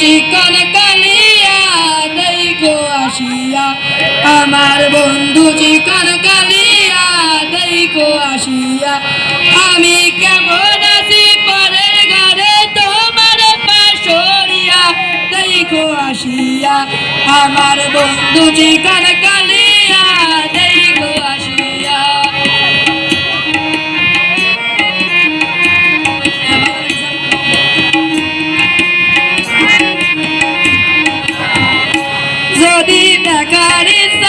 চিকন কালিয়া নেই গো আসিয়া। আমার বন্ধু চিকন কালিয়া নেই গো আসিয়া। আমি কেমন আছি পরে ঘরে তোমার পাশরিয়া নেই গো আসিয়া। আমার বন্ধু চিকন কালিয়া নেই Sita Karin.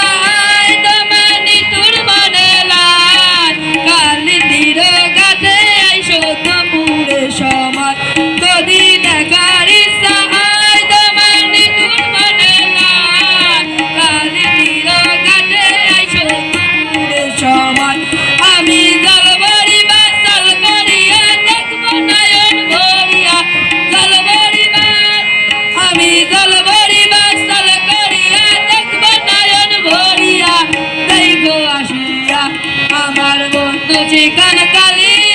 আমার বন্ধু চিকন কালী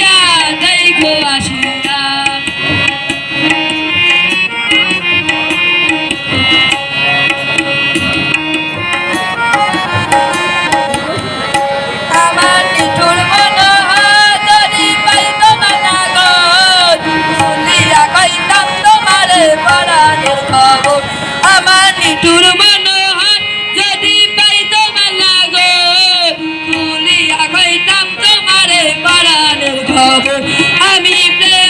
চাইতাম তোমারে বাড়ানোর খবর আমি প্রেম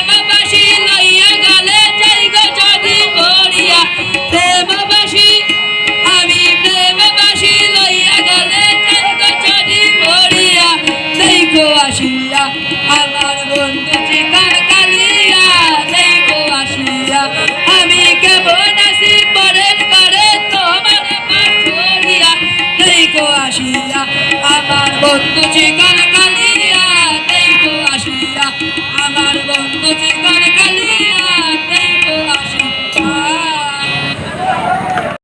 আসিয়া আমার বন্ধু যেখানে